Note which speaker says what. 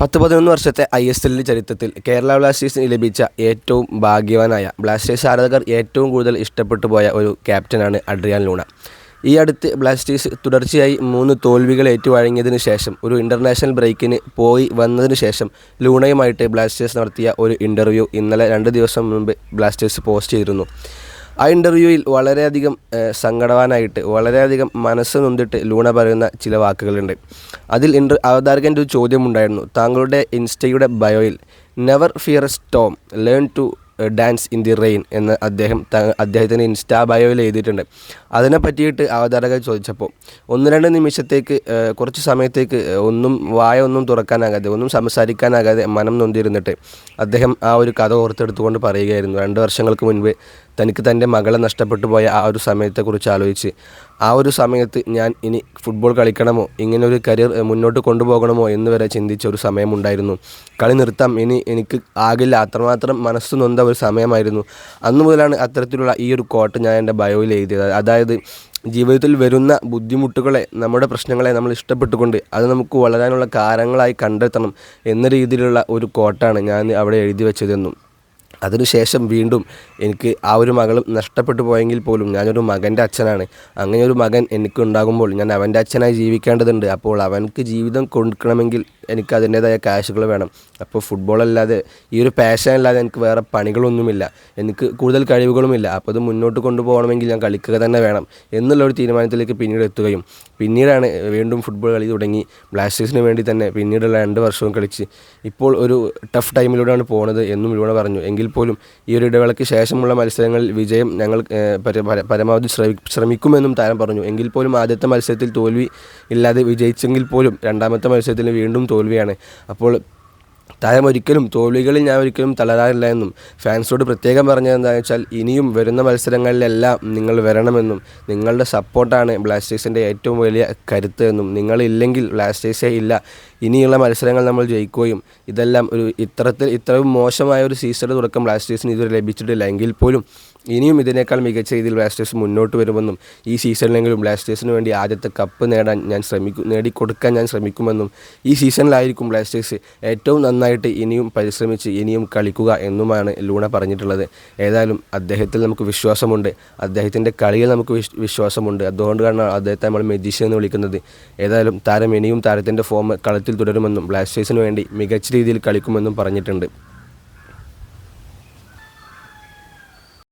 Speaker 1: പത്ത് പതിനൊന്ന് വർഷത്തെ ഐ എസ് എല്ലിന്റെ ചരിത്രത്തിൽ കേരള ബ്ലാസ്റ്റേഴ്സിന് ലഭിച്ച ഏറ്റവും ഭാഗ്യവാനായ ബ്ലാസ്റ്റേഴ്സ് ആരാധകർ ഏറ്റവും കൂടുതൽ ഇഷ്ടപ്പെട്ടു പോയ ഒരു ക്യാപ്റ്റനാണ് അഡ്രിയാൻ ലൂണ. ഈ അടുത്ത് ബ്ലാസ്റ്റേഴ്സ് തുടർച്ചയായി മൂന്ന് തോൽവികൾ ഏറ്റുവഴങ്ങിയതിനു ശേഷം ഒരു ഇന്റർനാഷണൽ ബ്രേക്കിന് പോയി വന്നതിന് ശേഷം ലൂണയുമായിട്ട് ബ്ലാസ്റ്റേഴ്സ് നടത്തിയ ഒരു ഇന്റർവ്യൂ ഇന്നലെ രണ്ട് ദിവസം മുമ്പ് ബ്ലാസ്റ്റേഴ്സ് പോസ്റ്റ് ചെയ്തിരുന്നു. ആ ഇന്റർവ്യൂവിൽ വളരെയധികം സങ്കടവാനായിട്ട് വളരെയധികം മനസ്സ് നൊന്തിട്ട് ലൂണ പറയുന്ന ചില വാക്കുകളുണ്ട്. അതിൽ ഇന്റർ അവതാരകന്റെ ഒരു ചോദ്യമുണ്ടായിരുന്നു. താങ്കളുടെ ഇൻസ്റ്റയുടെ ബയോയിൽ never fear storm learn to dance in the rain എന്ന് അദ്ദേഹം അദ്ദേഹത്തിന്റെ ഇൻസ്റ്റാ ബയോയിൽ എഴുതിയിട്ടുണ്ട്. അതിനെ പറ്റിയിട്ട് അവതാരകർ ചോദിച്ചപ്പോൾ ഒന്ന് രണ്ട് നിമിഷത്തേക്ക് കുറച്ച് സമയത്തേക്ക് ഒന്നും വായ ഒന്നും തുറക്കാനാകാതെ ഒന്നും സംസാരിക്കാനാകാതെ മനം നൊന്തിരുന്നിട്ട് അദ്ദേഹം ആ ഒരു കഥ ഓർത്തെടുത്തുകൊണ്ട് പറയുകയായിരുന്നു. രണ്ട് വർഷങ്ങൾക്ക് മുൻപ് തനിക്ക് തന്റെ മകളെ നഷ്ടപ്പെട്ടു പോയ ആ ഒരു സമയത്തെക്കുറിച്ച് ആലോചിച്ച് ആ ഒരു സമയത്ത് ഞാൻ ഇനി ഫുട്ബോൾ കളിക്കണമോ ഇങ്ങനെ ഒരു കരിയർ മുന്നോട്ട് കൊണ്ടുപോകണമോ എന്ന് വരെ ചിന്തിച്ച ഒരു സമയമുണ്ടായിരുന്നു കളി നിർത്താം ഇനി എനിക്ക് ആകില്ല അത്രമാത്രം മനസ്സ് നൊന്ത ഒരു സമയമായിരുന്നു. അന്നു മുതലാണ് അത്തരത്തിലുള്ള ഈ ഒരു കോട്ട് ഞാൻ എന്റെ ബയോയിൽ എഴുതിയത്. അതായത് ജീവിതത്തിൽ വരുന്ന ബുദ്ധിമുട്ടുകളെ നമ്മുടെ പ്രശ്നങ്ങളെ നമ്മൾ ഇഷ്ടപ്പെട്ടുകൊണ്ട് അത് നമുക്ക് വളരാനുള്ള കാരണങ്ങളായി കണ്ടെത്തണം എന്ന രീതിയിലുള്ള ഒരു കോട്ടാണ് ഞാൻ അവിടെ എഴുതി വെച്ചതെന്നും. അതിനുശേഷം വീണ്ടും എനിക്ക് ആ ഒരു മകൾ നഷ്ടപ്പെട്ടു പോയെങ്കിൽ പോലും ഞാനൊരു മകന്റെ അച്ഛനാണ്. അങ്ങനെ ഒരു മകൻ എനിക്ക് ഉണ്ടാകുമ്പോൾ ഞാൻ അവന്റെ അച്ഛനായി ജീവിക്കേണ്ടതുണ്ട്. അപ്പോൾ അവനക്ക് ജീവിതം കൊടുക്കണമെങ്കിൽ എനിക്ക് അതിന്റേതായ കാശുകൾ വേണം. അപ്പോൾ ഫുട്ബോൾ അല്ലാതെ ഈ ഒരു പാഷൻ അല്ലാതെ എനിക്ക് വേറെ പണികളൊന്നുമില്ല. എനിക്ക് കൂടുതൽ കഴിവുകളുമില്ല. അപ്പോൾ അത് മുന്നോട്ട് കൊണ്ടുപോകണമെങ്കിൽ ഞാൻ കളിക്കുക തന്നെ വേണം എന്നുള്ള ഒരു തീരുമാനത്തിലേക്ക് പിന്നീട് എത്തുകയും പിന്നീടാണ് വീണ്ടും ഫുട്ബോൾ കളി തുടങ്ങി ബ്ലാസ്റ്റേഴ്സിന് വേണ്ടി തന്നെ പിന്നീടുള്ള രണ്ട് വർഷവും കളിച്ച് ഇപ്പോൾ ഒരു ടഫ് ടൈമിലൂടെയാണ് പോകുന്നത് എന്നും ഇവിടെ പറഞ്ഞു. എങ്കിൽ പോലും ഈ ഒരു ഇടവേളയ്ക്ക് ശേഷമുള്ള മത്സരങ്ങളിൽ വിജയം ഞങ്ങൾ പരമാവധി ശ്രമിക്കുമെന്നും താരം പറഞ്ഞു. എങ്കിൽ പോലും ആദ്യത്തെ മത്സരത്തിൽ തോൽവി ഇല്ലാതെ വിജയിച്ചെങ്കിൽ പോലും രണ്ടാമത്തെ മത്സരത്തിൽ വീണ്ടും തോൽവിയാണ്. അപ്പോൾ താരം ഒരിക്കലും തോൽവികളിൽ ഞാൻ ഒരിക്കലും തളരാറില്ല എന്നും ഫാൻസോട് പ്രത്യേകം പറഞ്ഞത് എന്താണെന്ന് വെച്ചാൽ ഇനിയും വരുന്ന മത്സരങ്ങളിലെല്ലാം നിങ്ങൾ വരണമെന്നും നിങ്ങളുടെ സപ്പോർട്ടാണ് ബ്ലാസ്റ്റേഴ്സിന്റെ ഏറ്റവും വലിയ കരുത്ത് എന്നും നിങ്ങളില്ലെങ്കിൽ ബ്ലാസ്റ്റേഴ്സേ ഇല്ല. ഇനിയുള്ള മത്സരങ്ങൾ നമ്മൾ ജയിക്കുകയും ഇതെല്ലാം ഒരു ഇത്തരത്തിൽ ഇത്രയും മോശമായ ഒരു സീസണിന്റെ തുടക്കം ബ്ലാസ്റ്റേഴ്സിന് ഇതുവരെ ലഭിച്ചിട്ടില്ല. എങ്കിൽ പോലും ഇനിയും ഇതിനേക്കാൾ മികച്ച രീതിയിൽ ബ്ലാസ്റ്റേഴ്സ് മുന്നോട്ട് വരുമെന്നും ഈ സീസണിലെങ്കിലും ബ്ലാസ്റ്റേഴ്സിന് വേണ്ടി ആദ്യത്തെ കപ്പ് നേടാൻ ഞാൻ ശ്രമിക്കും നേടിക്കൊടുക്കാൻ ഞാൻ ശ്രമിക്കുമെന്നും ഈ സീസണിലായിരിക്കും ബ്ലാസ്റ്റേഴ്സ് ഏറ്റവും നന്നായിട്ട് ഇനിയും പരിശ്രമിച്ച് ഇനിയും കളിക്കുക എന്നുമാണ് ലൂണ പറഞ്ഞിട്ടുള്ളത്. ഏതായാലും അദ്ദേഹത്തിൽ നമുക്ക് വിശ്വാസമുണ്ട്. അദ്ദേഹത്തിന്റെ കളിയിൽ നമുക്ക് വിശ്വാസമുണ്ട്. അതുകൊണ്ടാണ് അദ്ദേഹത്തെ നമ്മൾ മെജീഷ്യൻ എന്ന് വിളിക്കുന്നത്. ഏതായാലും താരം ഇനിയും താരത്തിന്റെ ഫോം കളത്തിൽ തുടരുമെന്നും ബ്ലാസ്റ്റേഴ്സിന് വേണ്ടി മികച്ച രീതിയിൽ കളിക്കുമെന്നും പറഞ്ഞിട്ടുണ്ട്.